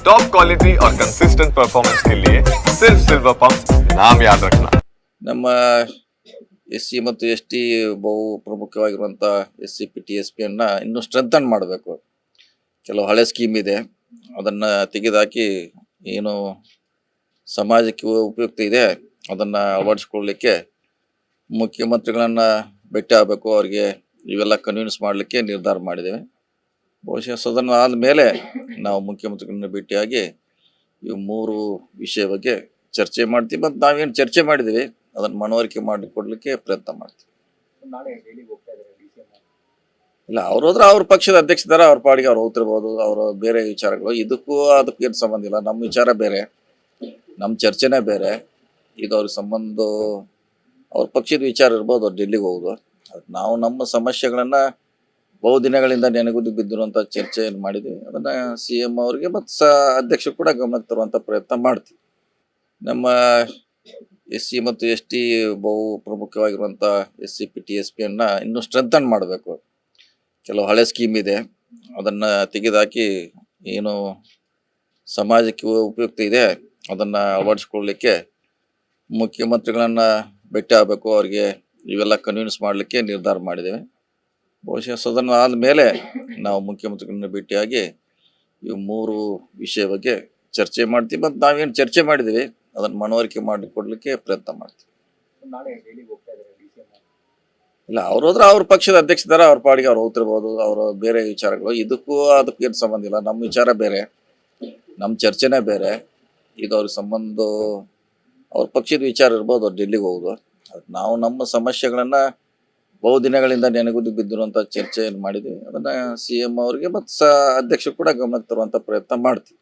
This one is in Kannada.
टॉप क्वालिटी और कंसिस्टेंट परफॉर्मेंस के लिए सिर्फ सिल्वर पंप नाम याद रखना ನಮ್ಮ ಎಸ್ ಸಿ ಮತ್ತು ಎಸ್ ಟಿ ಬಹು ಪ್ರಮುಖವಾಗಿರುವಂಥ S C P T S ಪಿಯನ್ನು ಇನ್ನೂ ಸ್ಟ್ರೆಂಥನ್ ಮಾಡಬೇಕು ಕೆಲವು ಹಳೆ ಸ್ಕೀಮ್ ಇದೆ ಅದನ್ನು ತೆಗೆದುಹಾಕಿ ಏನು ಸಮಾಜಕ್ಕೆ ಉಪಯುಕ್ತ ಇದೆ ಅದನ್ನು ಅಳವಡಿಸ್ಕೊಳ್ಳಿಕ್ಕೆ ಮುಖ್ಯಮಂತ್ರಿಗಳನ್ನು ಭೇಟಿ ಆಗಬೇಕು ಅವರಿಗೆ ಇವೆಲ್ಲ ಕನ್ವಿನ್ಸ್ ಮಾಡಲಿಕ್ಕೆ ನಿರ್ಧಾರ ಮಾಡಿದ್ದೇವೆ ಬಹುಶಃ ಸದನ ಆದಮೇಲೆ ನಾವು ಮುಖ್ಯಮಂತ್ರಿಗಳನ್ನ ಭೇಟಿಯಾಗಿ ಈ ಮೂರು ವಿಷಯ ಬಗ್ಗೆ ಚರ್ಚೆ ಮಾಡ್ತೀವಿ. ಮತ್ತು ನಾವೇನು ಚರ್ಚೆ ಮಾಡಿದ್ದೀವಿ ಅದನ್ನು ಮನವರಿಕೆ ಮಾಡಿಕೊಡ್ಲಿಕ್ಕೆ ಪ್ರಯತ್ನ ಮಾಡ್ತೀವಿ. ಇಲ್ಲ ಅವ್ರು ಹೋದ್ರೆ ಅವ್ರ ಪಕ್ಷದ ಅಧ್ಯಕ್ಷದಾರ ಅವ್ರ ಪಾಡಿಗೆ ಅವ್ರು ಹೋಗ್ತಿರ್ಬೋದು ಅವರ ಬೇರೆ ವಿಚಾರಗಳು. ಇದಕ್ಕೂ ಅದಕ್ಕೂ ಏನು ಸಂಬಂಧ ಇಲ್ಲ. ನಮ್ಮ ವಿಚಾರ ಬೇರೆ ನಮ್ಮ ಚರ್ಚೆನೇ ಬೇರೆ. ಇದು ಅವ್ರ ಸಂಬಂಧ ಅವ್ರ ಪಕ್ಷದ ವಿಚಾರ ಇರ್ಬೋದು ಅವ್ರು ಡೆಲ್ಲಿಗೆ ಹೋಗೋದು. ನಾವು ನಮ್ಮ ಸಮಸ್ಯೆಗಳನ್ನ ಬಹುದಿನಗಳಿಂದ ನೆನಗುದಿ ಬಿದ್ದಿರುವಂಥ ಚರ್ಚೆಯನ್ನು ಮಾಡಿದ್ವಿ, ಅದನ್ನ ಸಿ ಎಂ ಅವರಿಗೆ ಮತ್ತು ಸ ಅಧ್ಯಕ್ಷರು ಕೂಡ ಗಮನಕ್ಕೆ ತರುವಂತ ಪ್ರಯತ್ನ ಮಾಡ್ತೀವಿ. ನಮ್ಮ ಎಸ್ ಸಿ ಮತ್ತು ಎಸ್ ಟಿ ಬಹು ಪ್ರಮುಖವಾಗಿರುವಂಥ S C P, T S ಪಿಯನ್ನು ಇನ್ನೂ ಸ್ಟ್ರೆಂಥನ್ ಮಾಡಬೇಕು. ಕೆಲವು ಹಳೆ ಸ್ಕೀಮ್ ಇದೆ, ಅದನ್ನ ತೆಗೆದಾಕಿ ಏನು ಸಮಾಜಕ್ಕೆ ಉಪಯುಕ್ತ ಇದೆ, ಅದನ್ನು ಅಳವಡಿಸ್ಕೊಳ್ಳಿಕ್ಕೆ ಮುಖ್ಯಮಂತ್ರಿಗಳನ್ನ ಭೇಟಿ ಆಗಬೇಕು, ಅವರಿಗೆ ಇವೆಲ್ಲ ಕನ್ವಿನ್ಸ್ ಮಾಡಲಿಕ್ಕೆ ನಿರ್ಧಾರ ಮಾಡಿದ್ದೇವೆ. ಬಹುಶಃ ಸದನ ಆದಮೇಲೆ ನಾವು ಮುಖ್ಯಮಂತ್ರಿಗಳನ್ನ ಭೇಟಿಯಾಗಿ ಈ ಮೂರು ವಿಷಯ ಬಗ್ಗೆ ಚರ್ಚೆ ಮಾಡ್ತೀವಿ. ಮತ್ತು ನಾವೇನು ಚರ್ಚೆ ಮಾಡಿದ್ದೀವಿ ಅದನ್ನು ಮನವರಿಕೆ ಮಾಡಿಕೊಡ್ಲಿಕ್ಕೆ ಪ್ರಯತ್ನ ಮಾಡ್ತೀವಿ. ಇಲ್ಲ ಅವ್ರು ಹೋದ್ರೆ ಅವ್ರ ಪಕ್ಷದ ಅಧ್ಯಕ್ಷದಾರ ಅವ್ರ ಪಾಡಿಗೆ ಅವ್ರು ಹೋಗ್ತಿರ್ಬೋದು ಅವರ ಬೇರೆ ವಿಚಾರಗಳು. ಇದಕ್ಕೂ ಅದಕ್ಕೂ ಏನು ಸಂಬಂಧ ಇಲ್ಲ. ನಮ್ಮ ವಿಚಾರ ಬೇರೆ ನಮ್ಮ ಚರ್ಚೆನೇ ಬೇರೆ. ಇದು ಅವ್ರ ಸಂಬಂಧ ಅವ್ರ ಪಕ್ಷದ ವಿಚಾರ ಇರ್ಬೋದು ಅವ್ರು ಡೆಲ್ಲಿಗೆ ಹೋಗೋದು. ನಾವು ನಮ್ಮ ಸಮಸ್ಯೆಗಳನ್ನ ಬಹುದಿನಗಳಿಂದ ನೆನಗುದಿ ಬಿದ್ದಿರುವಂತ ಚರ್ಚೆಯನ್ನು ಮಾಡಿದ್ವಿ. ಅದನ್ನ ಸಿ ಎಂ ಅವರಿಗೆ ಮತ್ತೆ ಸ ಅಧ್ಯಕ್ಷರು ಕೂಡ ಗಮನಕ್ಕೆ ತರುವಂತ ಪ್ರಯತ್ನ ಮಾಡ್ತೀವಿ.